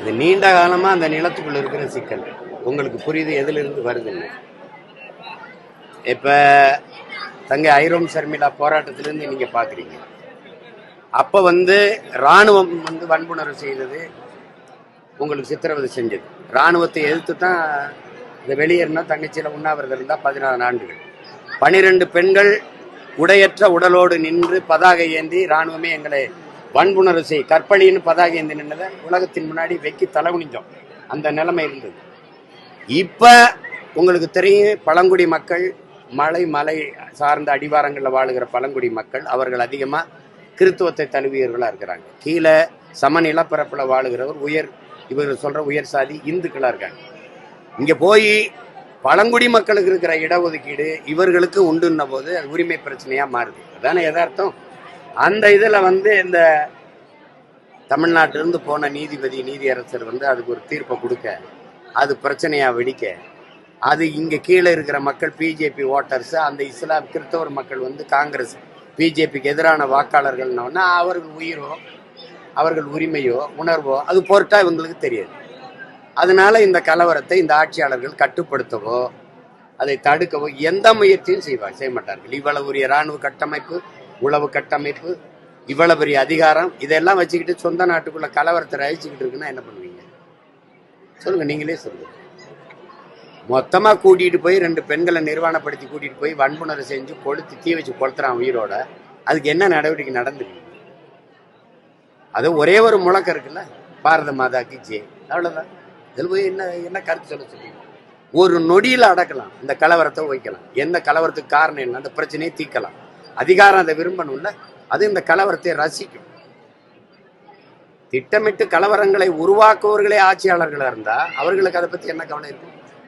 இது நீண்ட காலமாக அந்த நிலத்துக்குள்ள இருக்கிற சிக்கல். உங்களுக்கு புரியுது எதிலிருந்து வருதுன்னு. இப்போ தங்கை ஐரோம் சர்மிளா போராட்டத்திலேருந்து நீங்கள் பார்க்குறீங்க அப்போ வந்து ராணுவம் வந்து வன்புணர்வு செய்தது உங்களுக்கு சித்திரவதை செஞ்சது. ராணுவத்தை எதிர்த்து தான் இந்த வெளியேறினா தன்னிச்சையில் உண்ணாவிரதம் இருந்தால் பதினாறு ஆண்டுகள். பனிரெண்டு பெண்கள் உடையற்ற உடலோடு நின்று பதாகை ஏந்தி ராணுவமே எங்களை வன்புணர்வு செய். கற்பழின்னு பதாகை ஏந்தி நின்றதை உலகத்தின் முன்னாடி வெக்கி தலைகுனிஞ்சோம் அந்த நிலைமை இருந்தது. இப்போ உங்களுக்கு தெரியும் பழங்குடி மக்கள் மலை மலை சார்ந்த அடிவாரங்களில் வாழுகிற பழங்குடி மக்கள் அவர்கள் அதிகமாக கிறித்துவத்தை தழுவியவர்களாக இருக்கிறாங்க. கீழே சம வாழுகிறவர் உயர் இவர்கள் சொல்கிற உயர் சாதி இந்துக்களாக இருக்காங்க. இங்கே போய் பழங்குடி மக்களுக்கு இருக்கிற இடஒதுக்கீடு இவர்களுக்கு உண்டுன்ன போது அது உரிமை பிரச்சனையாக மாறுது. அதான எதார்த்தம் அந்த இதில் வந்து இந்த தமிழ்நாட்டிலிருந்து போன நீதிபதி நீதியரசர் வந்து அதுக்கு ஒரு தீர்ப்பை கொடுக்க அது பிரச்சனையாக வெடிக்க அது இங்கே கீழே இருக்கிற மக்கள் பிஜேபி ஓட்டர்ஸு அந்த இஸ்லாம் கிறிஸ்தவர் மக்கள் வந்து காங்கிரஸ் பிஜேபிக்கு எதிரான வாக்காளர்கள்னோன்னா அவர்கள் உயிரோ அவர்கள் உரிமையோ உணர்வோ அது பொருட்டா இவங்களுக்கு தெரியாது. அதனால இந்த கலவரத்தை இந்த ஆட்சியாளர்கள் கட்டுப்படுத்தவோ அதை தடுக்கவோ எந்த முயற்சியும் செய்வார் செய்ய மாட்டார்கள். இவ்வளவு பெரிய ராணுவ கட்டமைப்பு உளவு கட்டமைப்பு இவ்வளவு பெரிய அதிகாரம் இதெல்லாம் வச்சுக்கிட்டு சொந்த நாட்டுக்குள்ள கலவரத்தை ரசிச்சுக்கிட்டு இருக்குன்னா என்ன பண்ணுவீங்க? சொல்லுங்க நீங்களே சொல்லுங்க. மொத்தமாக கூட்டிகிட்டு போய் ரெண்டு பெண்களை நிர்வாணப்படுத்தி கூட்டிகிட்டு போய் வன்புணர்வு செஞ்சு கொளுத்து தீ வச்சு கொளுத்துறான் உயிரோட அதுக்கு என்ன நடவடிக்கை நடந்துருக்கு அது ஒரே ஒரு முழக்கம் இருக்குல்ல பாரத மாதாக்கு ஜே அவ்வளோதான் இதில் போய் என்ன என்ன கருத்து சொல்ல சொல்லுங்க ஒரு நொடியில் அடக்கலாம் இந்த கலவரத்தை வைக்கலாம் எந்த கலவரத்துக்கு காரணம் என்ன? அந்த பிரச்சனையை தீர்க்கலாம். அதிகாரம் அதை விரும்பணும்ல? அது இந்த கலவரத்தை ரசிக்கும். திட்டமிட்டு கலவரங்களை உருவாக்குவர்களே ஆட்சியாளர்களாக இருந்தா அவர்களுக்கு அதை பத்தி என்ன கவலை இருக்கும்